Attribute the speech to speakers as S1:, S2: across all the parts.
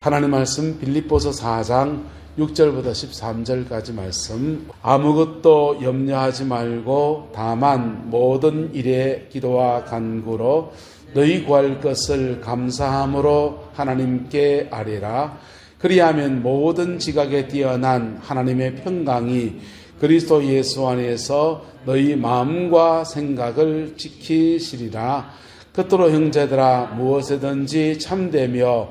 S1: 하나님 말씀 빌립보서 4장 6절부터 13절까지 말씀. 아무것도 염려하지 말고 다만 모든 일에 기도와 간구로 너희 구할 것을 감사함으로 하나님께 아뢰라. 그리하면 모든 지각에 뛰어난 하나님의 평강이 그리스도 예수 안에서 너희 마음과 생각을 지키시리라. 그토록 형제들아 무엇에든지 참되며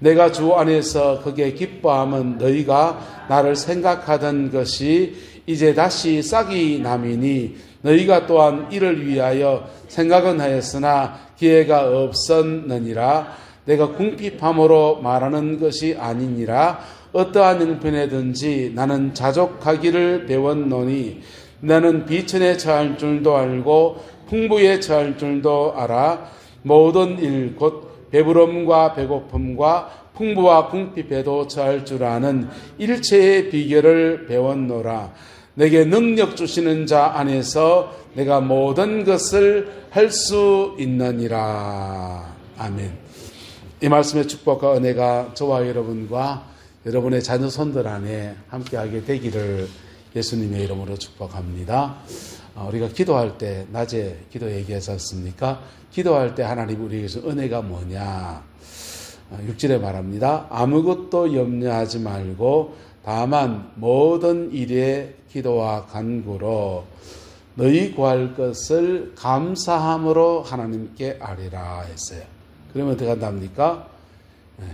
S1: 내가 주 안에서 그게 기뻐함은 너희가 나를 생각하던 것이 이제 다시 싹이 남이니 너희가 또한 이를 위하여 생각은 하였으나 기회가 없었느니라. 내가 궁핍함으로 말하는 것이 아니니라. 어떠한 형편에든지 나는 자족하기를 배웠노니 나는 비천에 처할 줄도 알고 풍부에 처할 줄도 알아 모든 일 곧 배부름과 배고픔과 풍부와 궁핍에도 처할 줄 아는 일체의 비결을 배웠노라. 내게 능력 주시는 자 안에서 내가 모든 것을 할 수 있느니라. 아멘. 이 말씀의 축복과 은혜가 저와 여러분과 여러분의 자녀 손들 안에 함께하게 되기를 예수님의 이름으로 축복합니다. 어, 우리가 기도할 때 낮에 기도 얘기하지 않습니까? 기도할 때 하나님 우리에게서 은혜가 뭐냐? 6절에 말합니다. 아무것도 염려하지 말고 다만 모든 일에 기도와 간구로 너희 구할 것을 감사함으로 하나님께 아뢰라 했어요. 그러면 어떻게 한답니까?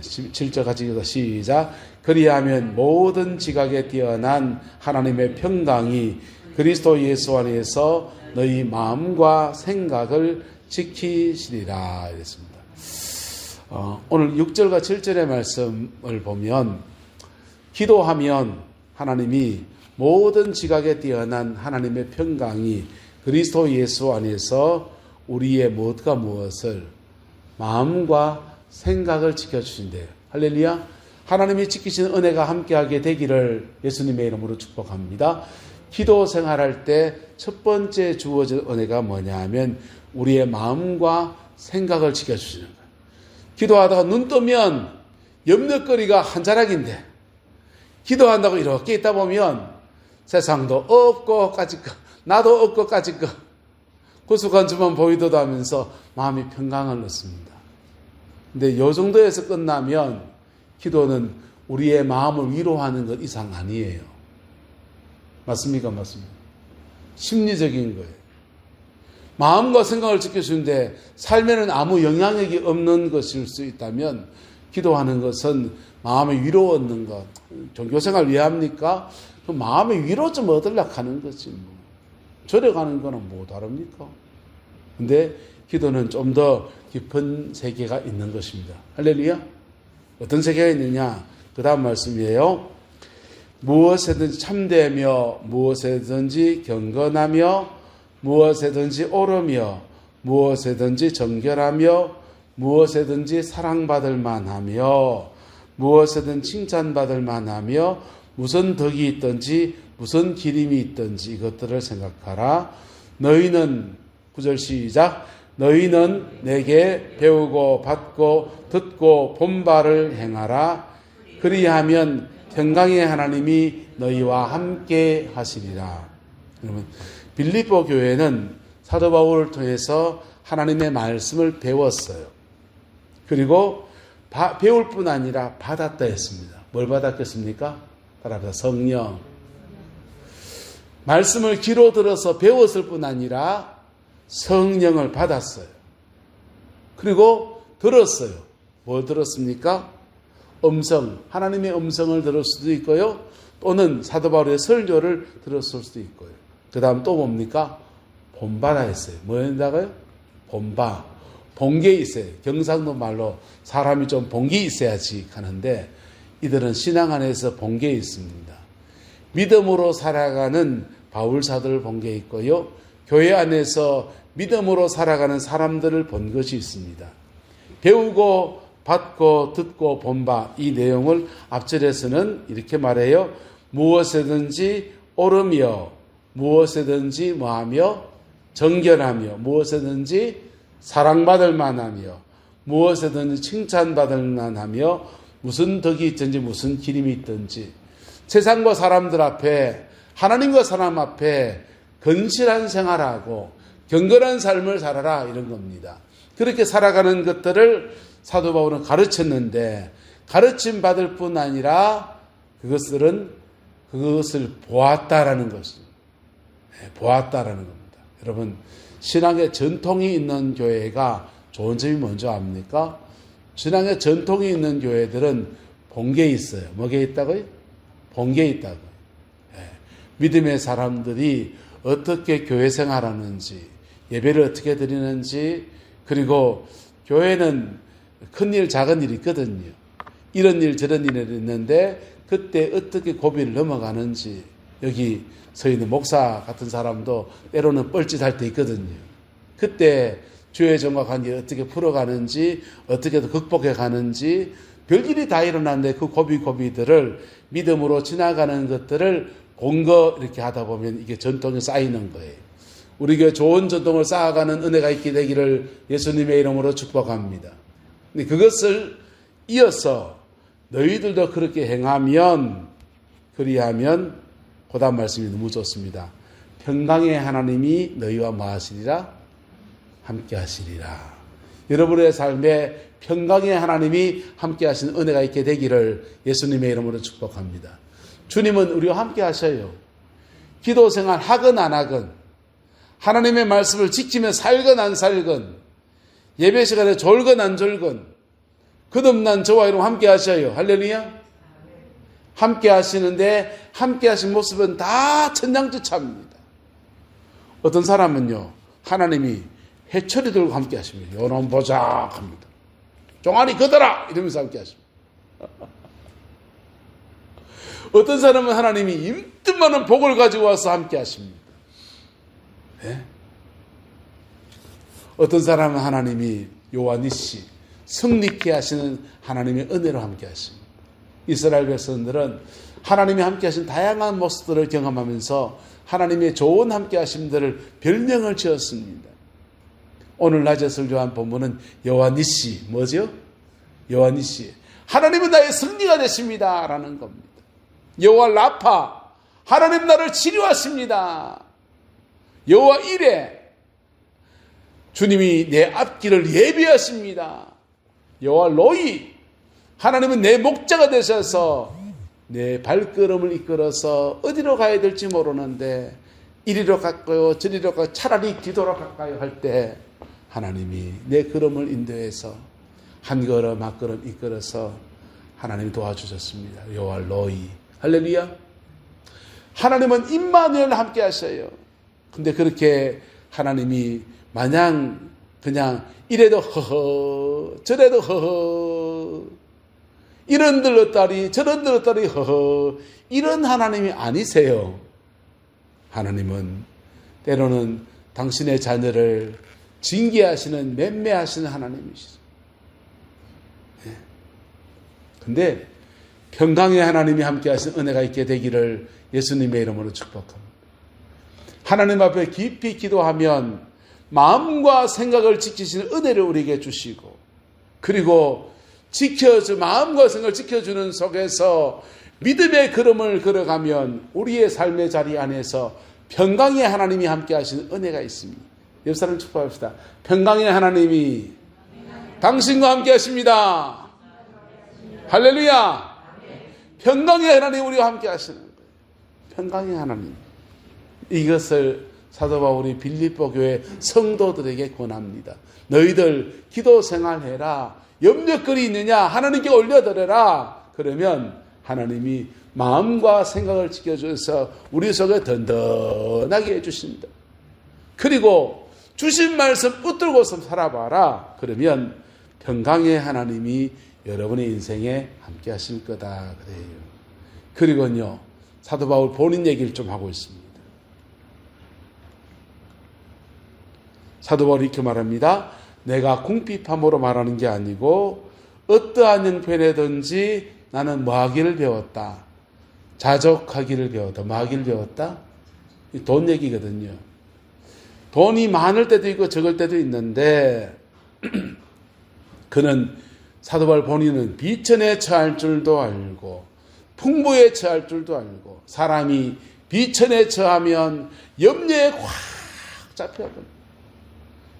S1: 7절 같이 읽어 시작. 그리하면 모든 지각에 뛰어난 하나님의 평강이 그리스도 예수 안에서 너희 마음과 생각을 지키시리라 이랬습니다. 어, 오늘 6절과 7절의 말씀을 보면 기도하면 하나님이 모든 지각에 뛰어난 하나님의 평강이 그리스도 예수 안에서 우리의 무엇과 무엇을 마음과 생각을 지켜주신대요. 할렐루야. 하나님이 지키신 은혜가 함께하게 되기를 예수님의 이름으로 축복합니다. 기도 생활할 때 첫 번째 주어진 은혜가 뭐냐 하면 우리의 마음과 생각을 지켜주시는 거예요. 기도하다가 눈 뜨면 염려거리가 한 자락인데 기도한다고 이렇게 있다 보면 세상도 없고 까짓 거 나도 없고 까짓 거 구수건주만 보이도도 하면서 마음이 평강을 얻습니다. 근데 요 정도에서 끝나면 기도는 우리의 마음을 위로하는 것 이상 아니에요. 맞습니까? 맞습니다. 심리적인 거예요. 마음과 생각을 지켜주는데 삶에는 아무 영향력이 없는 것일 수 있다면 기도하는 것은 마음의 위로 얻는 것. 종교생활 왜 합니까? 그 마음의 위로 좀 얻으려고 하는 거지. 뭐. 절여가는 거는 뭐 다릅니까? 근데 기도는 좀 더 깊은 세계가 있는 것입니다. 할렐루야? 어떤 세계가 있느냐? 그 다음 말씀이에요. 무엇에든지 참되며 무엇에든지 경건하며 무엇에든지 옳으며 무엇에든지 정결하며 무엇에든지 사랑받을 만하며 무엇에든 칭찬받을 만하며 무슨 덕이 있든지 무슨 기림이 있든지 이것들을 생각하라. 너희는 구절 시작 너희는 내게 배우고 받고 듣고 본바를 행하라. 그리하면 평강의 하나님이 너희와 함께 하시리라. 여러분 빌립보 교회는 사도 바울을 통해서 하나님의 말씀을 배웠어요. 그리고 바, 배울 뿐 아니라 받았다 했습니다. 뭘 받았겠습니까? 따라서 성령. 말씀을 귀로 들어서 배웠을 뿐 아니라 성령을 받았어요. 그리고 들었어요. 뭐 들었습니까? 음성, 하나님의 음성을 들을 수도 있고요. 또는 사도 바울의 설교를 들었을 수도 있고요. 그 다음 또 뭡니까? 본바라 했어요. 뭐 한다고요? 본바. 본게 있어요. 경상도 말로 사람이 좀 본게 있어야지 하는데 이들은 신앙 안에서 본게 있습니다. 믿음으로 살아가는 바울 사도를 본 게 있고요. 교회 안에서 믿음으로 살아가는 사람들을 본 것이 있습니다. 배우고 받고 듣고 본 바 이 내용을 앞절에서는 이렇게 말해요. 무엇에든지 오르며 무엇에든지 뭐하며 정결하며 무엇에든지 사랑받을 만하며 무엇에든지 칭찬받을 만하며 무슨 덕이 있든지 무슨 기림이 있든지 세상과 사람들 앞에 하나님과 사람 앞에 건실한 생활하고 경건한 삶을 살아라 이런 겁니다. 그렇게 살아가는 것들을 사도 바울은 가르쳤는데 가르침 받을 뿐 아니라 그것들은 그것을 보았다라는 것을 네, 보았다라는 겁니다. 여러분 신앙의 전통이 있는 교회가 좋은 점이 뭔지 압니까? 신앙의 전통이 있는 교회들은 본 게 있어요. 뭐게 있다고요? 본 게 있다고요. 예. 믿음의 사람들이 어떻게 교회 생활하는지, 예배를 어떻게 드리는지, 그리고 교회는 큰 일, 작은 일이 있거든요. 이런 일, 저런 일이 있는데, 그때 어떻게 고비를 넘어가는지, 여기 서 있는 목사 같은 사람도 때로는 뻘짓할 때 있거든요. 그때 주의 정과 관계 어떻게 풀어가는지, 어떻게 극복해 가는지, 별일이 다 일어났는데 그 고비 고비들을 믿음으로 지나가는 것들을 공거 이렇게 하다 보면 이게 전통이 쌓이는 거예요. 우리에게 좋은 전통을 쌓아가는 은혜가 있게 되기를 예수님의 이름으로 축복합니다. 근데 그것을 이어서 너희들도 그렇게 행하면 그리하면 고단 말씀이 너무 좋습니다. 평강의 하나님이 너희와 뭐 하시리라? 함께 하시리라. 여러분의 삶에 평강의 하나님이 함께 하시는 은혜가 있게 되기를 예수님의 이름으로 축복합니다. 주님은 우리와 함께 하셔요. 기도 생활 하건 안 하건 하나님의 말씀을 지키며 살건 안 살건 예배 시간에 졸건 안 졸건 끝없난 저와 여러분 함께 하셔요. 할렐루야. 함께 하시는데 함께 하신 모습은 다 천장지차입니다. 어떤 사람은요. 하나님이 해철이 들고 함께 하십니다. 요놈 보자 합니다. 종아리 걷어라 이러면서 함께 하십니다. 어떤 사람은 하나님이 많은 복을 가지고 와서 함께 하십니다. 네? 어떤 사람은 하나님이 요한이씨 승리케 하시는 하나님의 은혜로 함께 하십니다. 이스라엘 백성들은 하나님이 함께 하신 다양한 모습들을 경험하면서 하나님의 좋은 함께 하심들을 별명을 지었습니다. 오늘 낮에 설교한 본문은 여호와니시 뭐죠? 여호와니시 하나님은 나의 승리가 되십니다라는 겁니다. 여호와 라파 하나님 나를 치료하십니다. 여호와 이레 주님이 내 앞길을 예비하십니다. 여호와 로이 하나님은 내 목자가 되셔서 내 발걸음을 이끌어서 어디로 가야 될지 모르는데 이리로 갈까요 저리로 갈까요 차라리 기도로 갈까요 할 때 하나님이 내 걸음을 인도해서 한 걸음 한 걸음 이끌어서 하나님이 도와주셨습니다. 여호와 로이 할렐루야. 하나님은 임마누엘 함께 하셔요. 근데 그렇게 하나님이 마냥 그냥 이래도 허허 저래도 허허 이런 들었다리 저런 들었다리 허허 이런 하나님이 아니세요. 하나님은 때로는 당신의 자녀를 징계하시는 맴매하시는 하나님이시죠. 네. 근데 평강의 하나님이 함께 하신 은혜가 있게 되기를 예수님의 이름으로 축복합니다. 하나님 앞에 깊이 기도하면 마음과 생각을 지키시는 은혜를 우리에게 주시고 그리고 지켜주 마음과 생각을 지켜주는 속에서 믿음의 걸음을 걸어가면 우리의 삶의 자리 안에서 평강의 하나님이 함께 하시는 은혜가 있습니다. 옆 사람 축복합시다. 평강의 하나님이 당신과 함께 하십니다. 할렐루야. 평강의 하나님 우리와 함께 하시는 거예요. 평강의 하나님. 이것을 사도 바울이 빌립보 교회 성도들에게 권합니다. 너희들 기도 생활해라. 염려거리 있느냐? 하나님께 올려드려라. 그러면 하나님이 마음과 생각을 지켜줘서 우리 속에 든든하게 해주십니다. 그리고 주신 말씀 붙들고서 살아봐라. 그러면 평강의 하나님이 여러분의 인생에 함께 하실 거다 그래요. 그리고요 사도 바울 본인 얘기를 좀 하고 있습니다. 사도 바울이 이렇게 말합니다. 내가 궁핍함으로 말하는 게 아니고 어떠한 형편에든지 나는 뭐하기를 배웠다. 자족하기를 배웠다. 뭐하기를 배웠다? 이돈 얘기거든요. 돈이 많을 때도 있고 적을 때도 있는데 그는 사도발 본인은 비천에 처할 줄도 알고 풍부에 처할 줄도 알고 사람이 비천에 처하면 염려에 확 잡혀버려.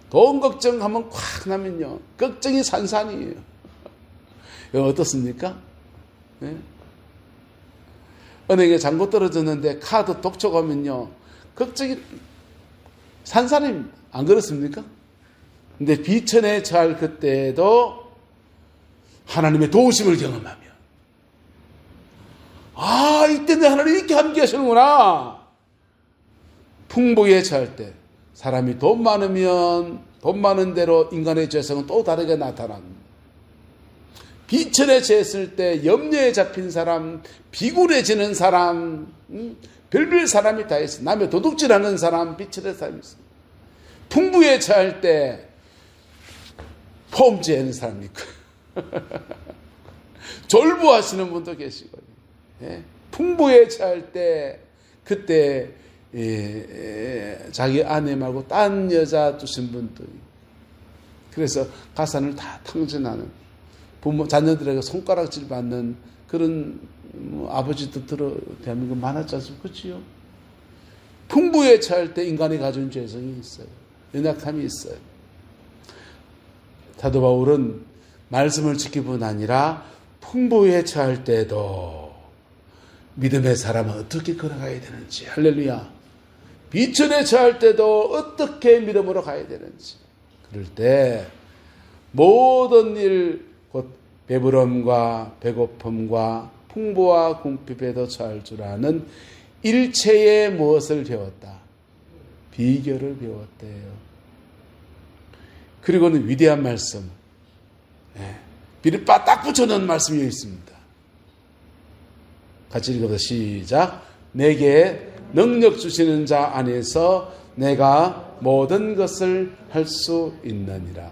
S1: 돈 걱정하면 콱 나면요. 걱정이 산산이에요. 어떻습니까? 네? 은행에 잔고 떨어졌는데 카드 독촉 오면요. 걱정이 산산입니다. 안 그렇습니까? 근데 비천에 처할 그때도 하나님의 도우심을 경험하며 아 이때 내 하나님 이렇게 함께 하시는구나 풍부에 처할 때 사람이 돈 많으면 돈 많은 대로 인간의 죄성은 또 다르게 나타납니다 비천에 처했을 때 염려에 잡힌 사람 비굴해지는 사람 음, 별별 사람이 다 있어. 남의 도둑질하는 사람 비천의 사람이 있어. 풍부에 처할 때 폼지하는 사람이 있고. 졸부하시는 분도 계시거든요. 예? 풍부에 처할 때 그때 예, 예, 자기 아내 말고 딴 여자 두신 있고. 그래서 가산을 다 탕진하는 부모 자녀들에게 손가락질 받는 그런 뭐 아버지도 들어 대한민국 많았지 않습니까? 그렇지요? 풍부에 처할 때 인간이 가진 죄성이 있어요. 연약함이 있어요. 사도 바울은 말씀을 지키뿐 아니라 풍부에 처할 때도 믿음의 사람은 어떻게 걸어가야 되는지 할렐루야 비천에 처할 때도 어떻게 믿음으로 가야 되는지 그럴 때 모든 일 곧 배부름과 배고픔과 풍부와 궁핍에도 처할 줄 아는 일체의 무엇을 배웠다 비결을 배웠대요 그리고는 위대한 말씀 예. 비를바 딱 붙여놓은 말씀이 있습니다. 같이 읽어보자. 시작. 내게 능력 주시는 자 안에서 내가 모든 것을 할 수 있느니라.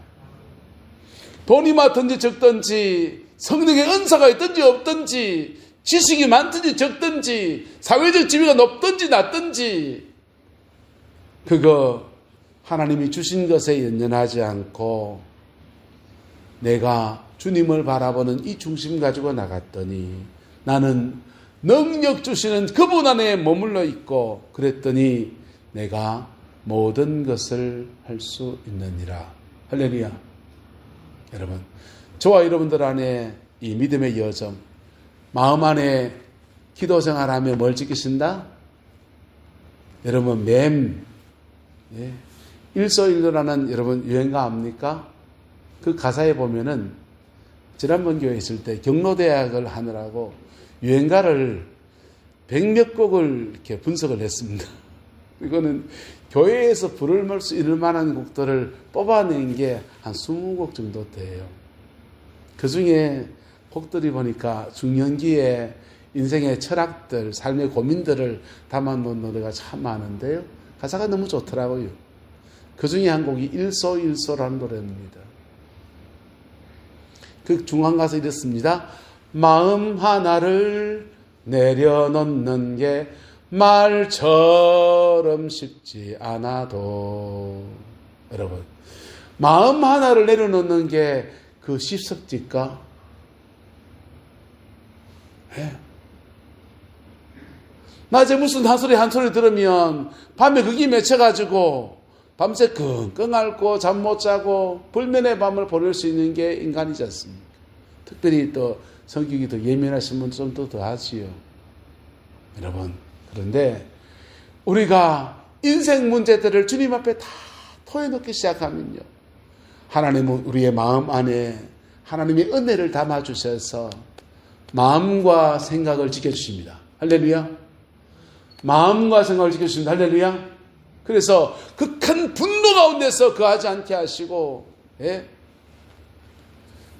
S1: 돈이 많든지 적든지 성령의 은사가 있든지 없든지 지식이 많든지 적든지 사회적 지위가 높든지 낮든지 그거 하나님이 주신 것에 연연하지 않고 내가 주님을 바라보는 이 중심 가지고 나갔더니 나는 능력 주시는 그분 안에 머물러 있고 그랬더니 내가 모든 것을 할 수 있느니라. 할렐루야. 여러분, 저와 여러분들 안에 이 믿음의 여정, 마음 안에 기도 생활하며 뭘 지키신다? 여러분, 맴, 예. 일소일로라는 여러분 유행가 압니까? 그 가사에 보면은 지난번 교회 있을 때 경로대학을 하느라고 유행가를 백몇 곡을 이렇게 분석을 했습니다. 이거는 교회에서 부를 수 있을 만한 곡들을 뽑아낸 게 한 20곡 정도 돼요. 그 중에 곡들이 보니까 중년기에 인생의 철학들, 삶의 고민들을 담아놓은 노래가 참 많은데요. 가사가 너무 좋더라고요. 그 중에 한 곡이 일소일소라는 노래입니다. 그 중간 가서 이랬습니다. 마음 하나를 내려놓는 게 말처럼 쉽지 않아도 여러분 마음 하나를 내려놓는 게 그 쉽습니까? 네. 낮에 무슨 한 소리 한 소리 들으면 밤에 그게 맺혀가지고 밤새 끙끙 앓고 잠 못 자고 불면의 밤을 보낼 수 있는 게 인간이지 않습니까? 특별히 또 성격이 더 예민하신 분좀더 하지요. 여러분, 그런데 우리가 인생 문제들을 주님 앞에 다 토해놓기 시작하면요. 하나님은 우리의 마음 안에 하나님의 은혜를 담아주셔서 마음과 생각을 지켜주십니다. 할렐루야. 마음과 생각을 지켜주십니다. 할렐루야. 그래서 그큰 분노 가운데서 거하지 않게 하시고, 예?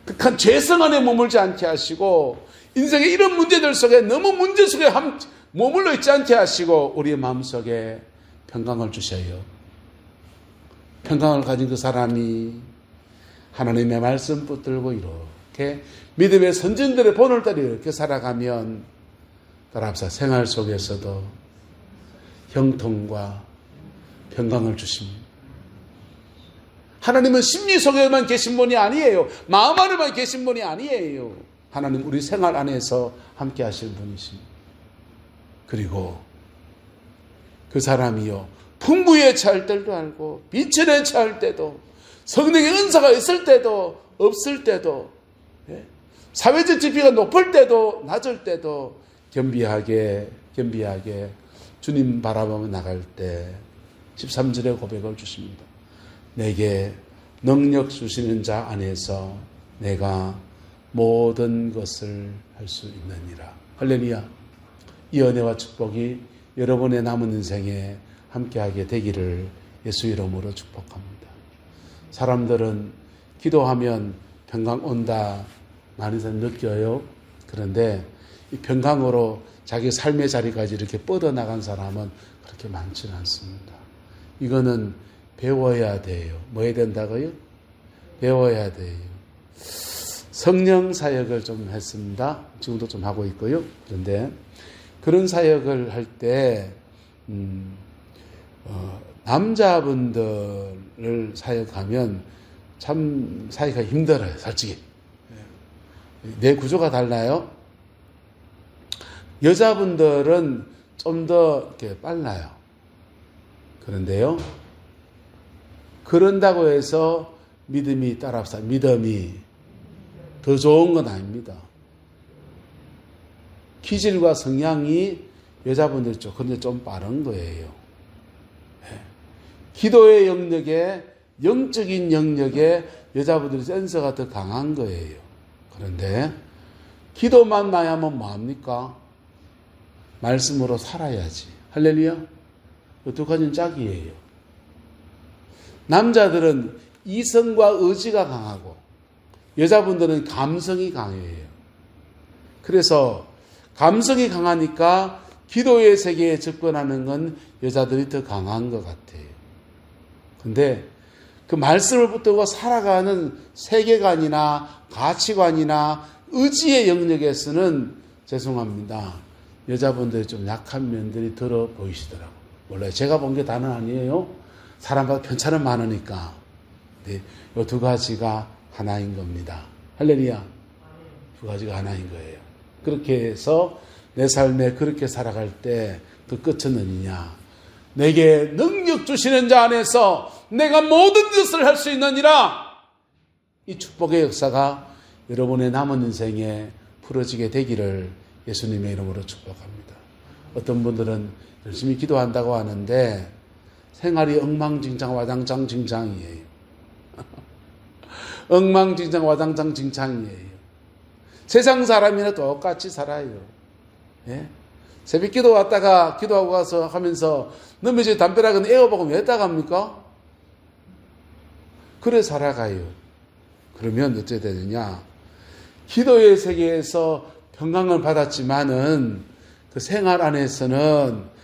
S1: 극한 죄성 안에 머물지 않게 하시고 인생의 이런 문제들 속에 너무 문제 속에 함- 머물러 있지 않게 하시고 우리의 마음속에 평강을 주셔요. 평강을 가진 그 사람이 하나님의 말씀 붙들고 이렇게 믿음의 선진들의 본을 따라 이렇게 살아가면 따라합사 생활 속에서도 형통과 평강을 주십니다. 하나님은 심리 속에만 계신 분이 아니에요. 마음 안에만 계신 분이 아니에요. 하나님 우리 생활 안에서 함께 하실 분이십니다. 그리고 그 사람이요. 풍부에 처할 때도 알고 비천에 처할 때도 성령의 은사가 있을 때도 없을 때도 예? 사회적 지위가 높을 때도 낮을 때도 겸비하게 겸비하게 주님 바라보며 나갈 때 13절의 고백을 주십니다. 내게 능력 주시는 자 안에서 내가 모든 것을 할 수 있느니라. 할렐루야. 이 은혜와 축복이 여러분의 남은 인생에 함께하게 되기를 예수 이름으로 축복합니다. 사람들은 기도하면 평강 온다 많이들 느껴요. 그런데 이 평강으로 자기 삶의 자리까지 이렇게 뻗어나간 사람은 그렇게 많지는 않습니다. 이거는 배워야 돼요. 뭐 해야 된다고요? 배워야 돼요. 성령 사역을 좀 했습니다. 지금도 좀 하고 있고요. 그런데 그런 사역을 할 때, 음, 어, 남자분들을 사역하면 참 사역하기 힘들어요, 솔직히. 내 구조가 달라요. 여자분들은 좀 더 이렇게 빨라요. 그런데요, 그런다고 해서 믿음이 따라서 믿음이 더 좋은 건 아닙니다. 기질과 성향이 여자분들 쪽 근데 좀 빠른 거예요. 예. 기도의 영역에 영적인 영역에 여자분들이 센서가 더 강한 거예요. 그런데 기도만 나야면 뭐합니까? 말씀으로 살아야지. 할렐루야. 어떡하면 짝이에요. 남자들은 이성과 의지가 강하고 여자분들은 감성이 강해요. 그래서 감성이 강하니까 기도의 세계에 접근하는 건 여자들이 더 강한 것 같아요. 근데 그 말씀을 붙들고 살아가는 세계관이나 가치관이나 의지의 영역에서는 죄송합니다. 여자분들이 좀 약한 면들이 들어 보이시더라고요. 몰라요. 제가 본 게 다는 아니에요. 사람마다 편차는 많으니까. 네, 이두 가지가 하나인 겁니다. 할렐루야. 두 가지가 하나인 거예요. 그렇게 해서 내 삶에 그렇게 살아갈 때 그 끝은 어디냐? 내게 능력 주시는 자 안에서 내가 모든 것을 할 수 있느니라. 이 축복의 역사가 여러분의 남은 인생에 풀어지게 되기를 예수님의 이름으로 축복합니다. 어떤 분들은 열심히 기도한다고 하는데 생활이 엉망진창 와장창 징창이에요. 엉망진창 와장창 징창이에요. 세상 사람이나 똑같이 살아요. 예? 새벽 기도 왔다가 기도하고 가서 하면서 너무 이제 담벼락은 에어박으면 왜다 갑니까? 그래 살아가요. 그러면 어떻게 되느냐? 기도의 세계에서 평강을 받았지만은 그 생활 안에서는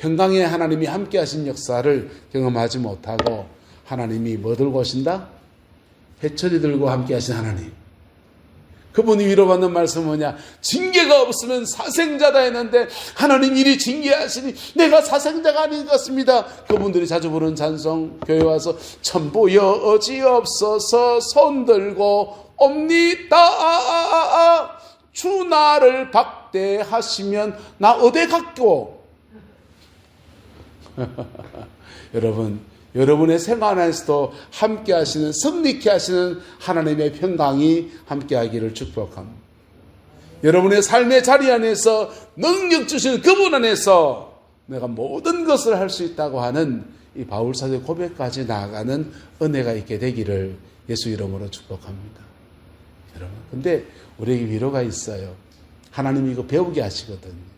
S1: 평강의 하나님이 함께 하신 역사를 경험하지 못하고 하나님이 뭐 들고 오신다? 해철이 들고 함께 하신 하나님. 그분이 위로받는 말씀은 뭐냐? 징계가 없으면 사생자다 했는데 하나님 일이 징계하시니 내가 사생자가 아닌 것 같습니다. 그분들이 자주 부르는 찬송 교회 와서 천보여 어지없어서 손 들고 옵니다. 주 나를 박대하시면 나 어디 갔고? 여러분 여러분의 생활 안에서도 함께 하시는, 승리케 하시는 하나님의 평강이 함께 하기를 축복합니다. 여러분의 삶의 자리 안에서 능력 주시는 그분 안에서 내가 모든 것을 할 수 있다고 하는 이 바울사의 고백까지 나아가는 은혜가 있게 되기를 예수 이름으로 축복합니다. 여러분, 근데 우리에게 위로가 있어요. 하나님이 이거 배우게 하시거든요.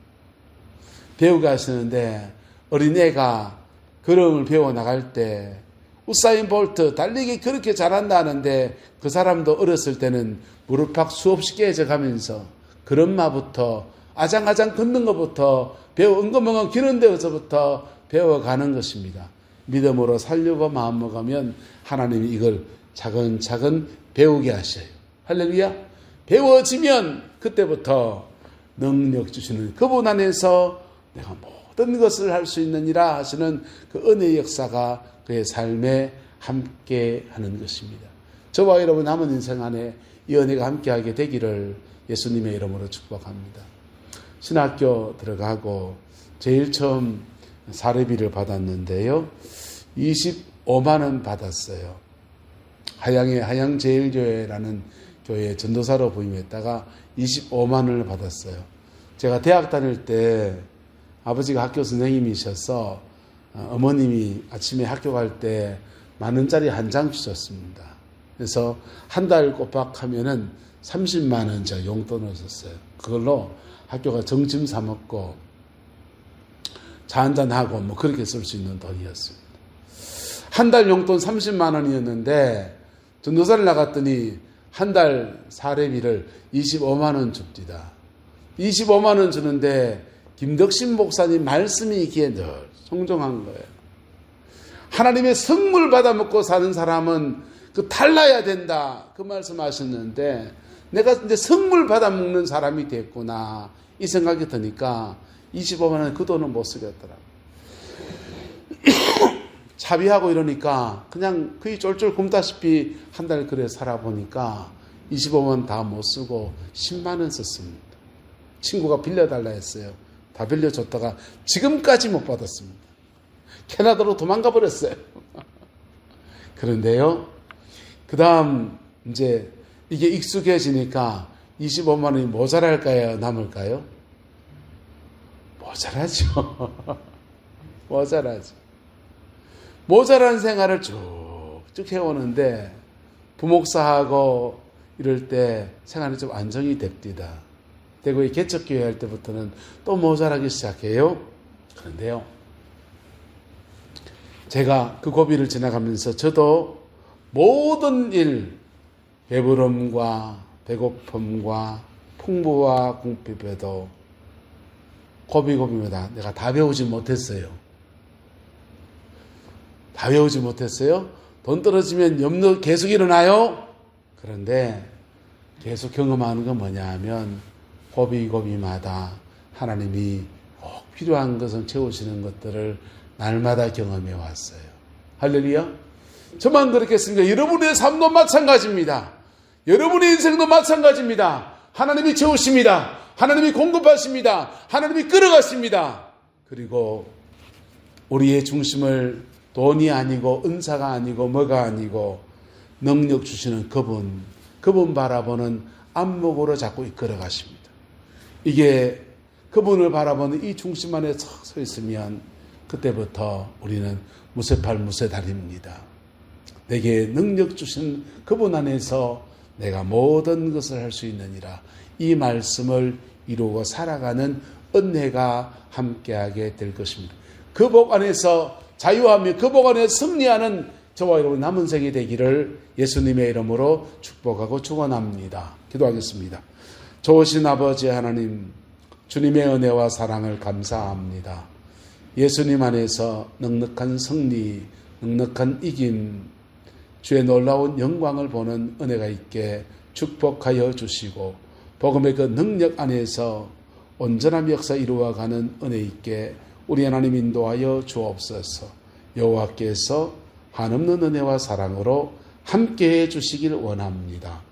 S1: 배우게 하시는데 어린애가 걸음을 배워 나갈 때 우사인 볼트 달리기 그렇게 잘한다는데 그 사람도 어렸을 때는 무릎팍 수없이 깨져가면서 걸음마부터 아장아장 걷는 것부터 배워 은근멍은 기는 데서부터 배워가는 것입니다. 믿음으로 살려고 마음먹으면 하나님이 이걸 차근차근 배우게 하셔요. 할렐루야. 배워지면 그때부터 능력 주시는 그분 안에서 내가 모든 것을 할 수 있느니라 하시는 그 은혜의 역사가 그의 삶에 함께 하는 것입니다. 저와 여러분 남은 인생 안에 이 은혜가 함께하게 되기를 예수님의 이름으로 축복합니다. 신학교 들어가고 제일 처음 사례비를 받았는데요. 25만 원 받았어요. 하양의 하양제일교회라는 교회에 전도사로 부임했다가 25만 원을 받았어요. 제가 대학 다닐 때 아버지가 학교 선생님이셔서 어, 어머님이 아침에 학교 갈 때 만 원짜리 한 장 주셨습니다. 그래서 한 달 꼬박 하면은 30만 원 제가 용돈을 썼어요. 그걸로 학교가 점심 사 먹고 차 한잔 하고 뭐 그렇게 쓸 수 있는 돈이었습니다. 한 달 용돈 30만 원이었는데 전도사를 나갔더니 한 달 사례비를 25만 원 줍디다. 25만 원 주는데 김덕신 목사님 말씀이 이기에 늘 송정한 거예요. 하나님의 선물 받아 먹고 사는 사람은 그 달라야 된다. 그 말씀하셨는데 내가 이제 선물 받아 먹는 사람이 됐구나. 이 생각이 드니까 25만 원 그 돈은 못 쓰겠더라. 차비하고 이러니까 그냥 거의 쫄쫄 굶다시피 한 달 그래 살아보니까 25만 원다못 쓰고 10만 원 썼습니다. 친구가 빌려달라 했어요. 다 빌려줬다가 지금까지 못 받았습니다. 캐나다로 도망가 버렸어요. 그런데요, 그 다음 이제 이게 익숙해지니까 25만 원이 모자랄까요? 남을까요? 모자라죠. 모자라죠. 모자란 생활을 쭉쭉 해오는데 부목사하고 이럴 때 생활이 좀 안정이 됩니다. 대구의 개척교회 할 때부터는 또 모자라기 시작해요. 그런데요. 제가 그 고비를 지나가면서 저도 모든 일, 배부름과 배고픔과 풍부와 궁핍에도 고비고비마다 내가 다 배우지 못했어요. 다 배우지 못했어요. 돈 떨어지면 염려 계속 일어나요. 그런데 계속 경험하는 건 뭐냐 하면 고비고비마다 하나님이 꼭 필요한 것을 채우시는 것들을 날마다 경험해 왔어요. 할렐루야. 저만 그렇겠습니까? 여러분의 삶도 마찬가지입니다. 여러분의 인생도 마찬가지입니다. 하나님이 채우십니다. 하나님이 공급하십니다. 하나님이 끌어가십니다. 그리고 우리의 중심을 돈이 아니고 은사가 아니고 뭐가 아니고 능력 주시는 그분, 그분 바라보는 안목으로 자꾸 이끌어 가십니다. 이게 그분을 바라보는 이 중심 안에 서, 서 있으면 그때부터 우리는 무쇠팔 무쇠다리입니다. 내게 능력 주신 그분 안에서 내가 모든 것을 할 수 있느니라. 이 말씀을 이루고 살아가는 은혜가 함께하게 될 것입니다. 그 복 안에서 자유하며 그 복 안에 승리하는 저와 여러분 남은 생이 되기를 예수님의 이름으로 축복하고 축원합니다. 기도하겠습니다. 좋으신 아버지 하나님, 주님의 은혜와 사랑을 감사합니다. 예수님 안에서 넉넉한 승리, 넉넉한 이김, 주의 놀라운 영광을 보는 은혜가 있게 축복하여 주시고 복음의 그 능력 안에서 온전한 역사 이루어가는 은혜 있게 우리 하나님 인도하여 주옵소서. 여호와께서 한없는 은혜와 사랑으로 함께해 주시길 원합니다.